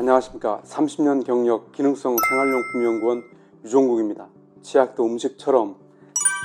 안녕하십니까. 30년 경력 기능성 생활용품 연구원 유종국입니다. 치약도 음식처럼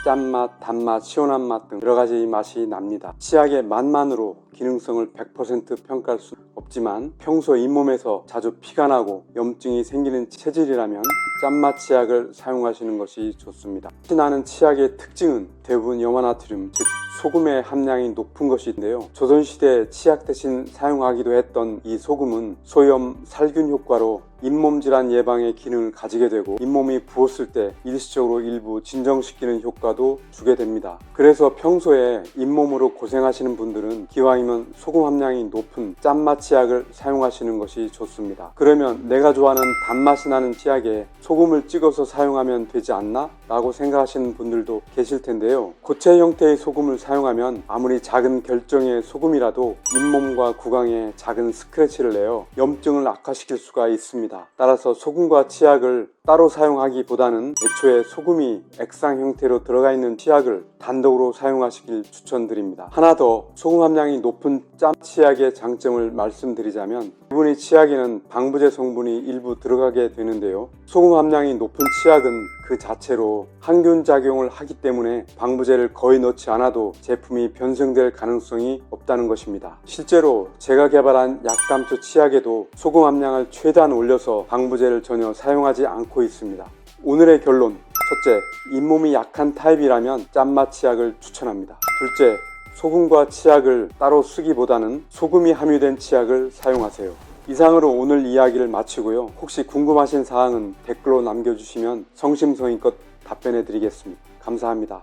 짠맛, 단맛, 시원한 맛 등 여러 가지 맛이 납니다 치약의 맛만으로 기능성을 100% 평가할 수 없지만 평소 잇몸에서 자주 피가 나고 염증이 생기는 체질이라면 짠맛 치약을 사용하시는 것이 좋습니다 피 나는 치약의 특징은 대부분 염화나트륨 즉 소금의 함량이 높은 것인데요. 조선시대 치약 대신 사용하기도 했던 이 소금은 소염, 살균 효과로 잇몸 질환 예방의 기능을 가지게 되고 잇몸이 부었을 때 일시적으로 일부 진정시키는 효과도 주게 됩니다. 그래서 평소에 잇몸으로 고생하시는 분들은 기왕이면 소금 함량이 높은 짠맛 치약을 사용하시는 것이 좋습니다. 그러면 내가 좋아하는 단맛이 나는 치약에 소금을 찍어서 사용하면 되지 않나? 라고 생각하시는 분들도 계실 텐데요. 고체 형태의 소금을 사용하면 아무리 작은 결정의 소금이라도 잇몸과 구강에 작은 스크래치를 내어 염증을 악화시킬 수가 있습니다. 따라서 소금과 치약을 따로 사용하기보다는 애초에 소금이 액상 형태로 들어가 있는 치약을 단독으로 사용하시길 추천드립니다. 하나 더 소금 함량이 높은 짬 치약의 장점을 말씀드리자면 기본의 치약에는 방부제 성분이 일부 들어가게 되는데요. 소금 함량이 높은 치약은 그 자체로 항균 작용을 하기 때문에 방부제를 거의 넣지 않아도 제품이 변성될 가능성이 없다는 것입니다. 실제로 제가 개발한 약감초 치약에도 소금 함량을 최대한 올려서 방부제를 전혀 사용하지 않고 있습니다. 오늘의 결론 첫째, 잇몸이 약한 타입이라면 짠맛 치약을 추천합니다. 둘째, 소금과 치약을 따로 쓰기보다는 소금이 함유된 치약을 사용하세요. 이상으로 오늘 이야기를 마치고요. 혹시 궁금하신 사항은 댓글로 남겨주시면 성심성의껏 답변해 드리겠습니다. 감사합니다.